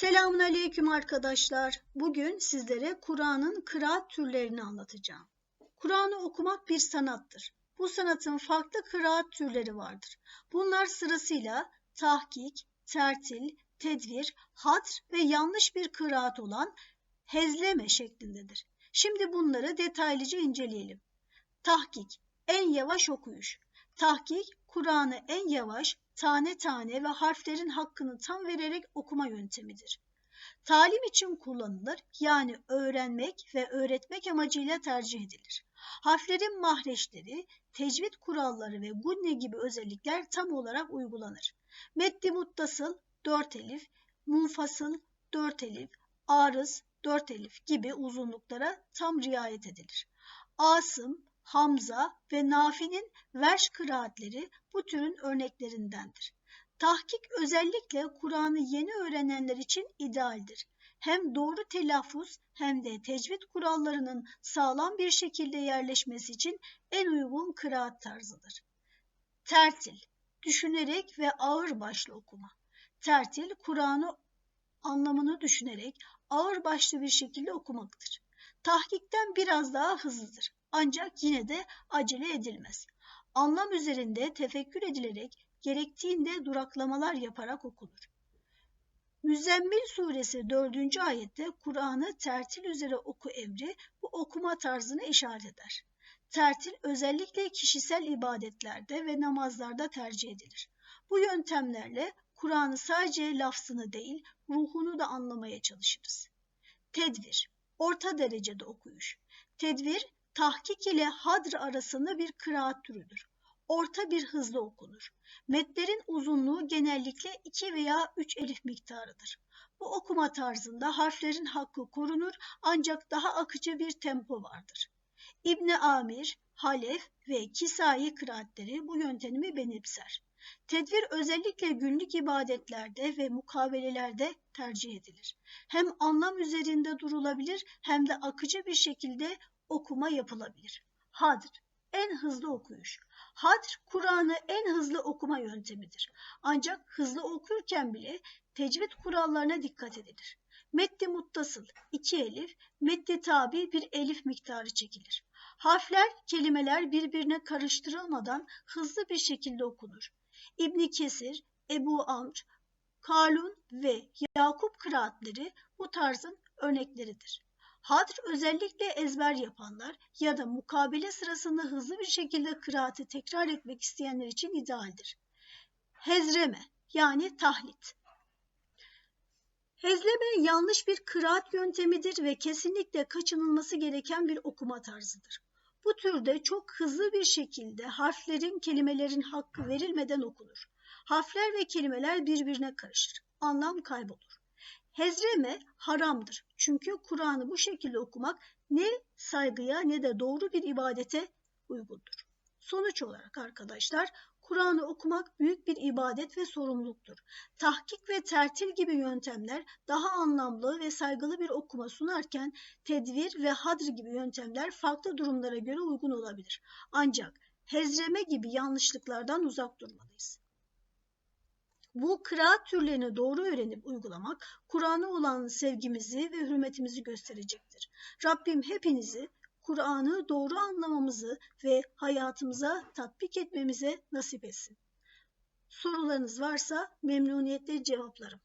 Selamun Aleyküm arkadaşlar. Bugün sizlere Kur'an'ın kıraat türlerini anlatacağım. Kur'an'ı okumak bir sanattır. Bu sanatın farklı kıraat türleri vardır. Bunlar sırasıyla tahkik, tertil, tedvir, hatr ve yanlış bir kıraat olan hezleme şeklindedir. Şimdi bunları detaylıca inceleyelim. Tahkik, en yavaş okuyuş. Tahkik, Kur'an'ı en yavaş, tane tane ve harflerin hakkını tam vererek okuma yöntemidir. Talim için kullanılır yani öğrenmek ve öğretmek amacıyla tercih edilir. Harflerin mahreçleri, tecvid kuralları ve gunne gibi özellikler tam olarak uygulanır. Meddi muttasıl 4 elif, munfasıl 4 elif, arız 4 elif gibi uzunluklara tam riayet edilir. Asım, Hamza ve Nafi'nin verş kıraatleri bu türün örneklerindendir. Tahkik özellikle Kur'an'ı yeni öğrenenler için idealdir. Hem doğru telaffuz hem de tecvid kurallarının sağlam bir şekilde yerleşmesi için en uygun kıraat tarzıdır. Tertil, düşünerek ve ağır başlı okuma. Tertil, Kur'an'ı anlamını düşünerek ağır başlı bir şekilde okumaktır. Tahkikten biraz daha hızlıdır. Ancak yine de acele edilmez. Anlam üzerinde tefekkür edilerek gerektiğinde duraklamalar yaparak okunur. Müzzemmil suresi 4. ayette Kur'an'ı tertil üzere oku emri bu okuma tarzını işaret eder. Tertil özellikle kişisel ibadetlerde ve namazlarda tercih edilir. Bu yöntemlerle Kur'an'ı sadece lafzını değil, ruhunu da anlamaya çalışırız. Tedvir, orta derecede okuyuş. Tedvir, tahkik ile hadr arasında bir kıraat türüdür. Orta bir hızlı okunur. Metlerin uzunluğu genellikle 2 veya 3 elif miktarıdır. Bu okuma tarzında harflerin hakkı korunur ancak daha akıcı bir tempo vardır. İbni Amir, Halef ve Kisai kıraatleri bu yöntemi benimser. Tedvir özellikle günlük ibadetlerde ve mukavelelerde tercih edilir. Hem anlam üzerinde durulabilir hem de akıcı bir şekilde okuma yapılabilir. Hadr, en hızlı okuyuş. Hadr, Kur'an'ı en hızlı okuma yöntemidir. Ancak hızlı okurken bile tecvid kurallarına dikkat edilir. Meddi muttasıl, iki elif, meddi tabi bir elif miktarı çekilir. Harfler, kelimeler birbirine karıştırılmadan hızlı bir şekilde okunur. İbni Kesir, Ebu Amr, Kalun ve Yakup kıraatleri bu tarzın örnekleridir. Hadr özellikle ezber yapanlar ya da mukabele sırasında hızlı bir şekilde kıraati tekrar etmek isteyenler için idealdir. Hezreme yani tahlit. Hezleme yanlış bir kıraat yöntemidir ve kesinlikle kaçınılması gereken bir okuma tarzıdır. Bu türde çok hızlı bir şekilde harflerin, kelimelerin hakkı verilmeden okunur. Harfler ve kelimeler birbirine karışır. Anlam kaybolur. Hezreme haramdır. Çünkü Kur'an'ı bu şekilde okumak ne saygıya ne de doğru bir ibadete uygundur. Sonuç olarak arkadaşlar Kur'an'ı okumak büyük bir ibadet ve sorumluluktur. Tahkik ve tertil gibi yöntemler daha anlamlı ve saygılı bir okuma sunarken tedvir ve hadr gibi yöntemler farklı durumlara göre uygun olabilir. Ancak hezreme gibi yanlışlıklardan uzak durmalıyız. Bu kıraat türlerini doğru öğrenip uygulamak Kur'an'a olan sevgimizi ve hürmetimizi gösterecektir. Rabbim hepinizi Kur'an'ı doğru anlamamızı ve hayatımıza tatbik etmemize nasip etsin. Sorularınız varsa memnuniyetle cevaplarım.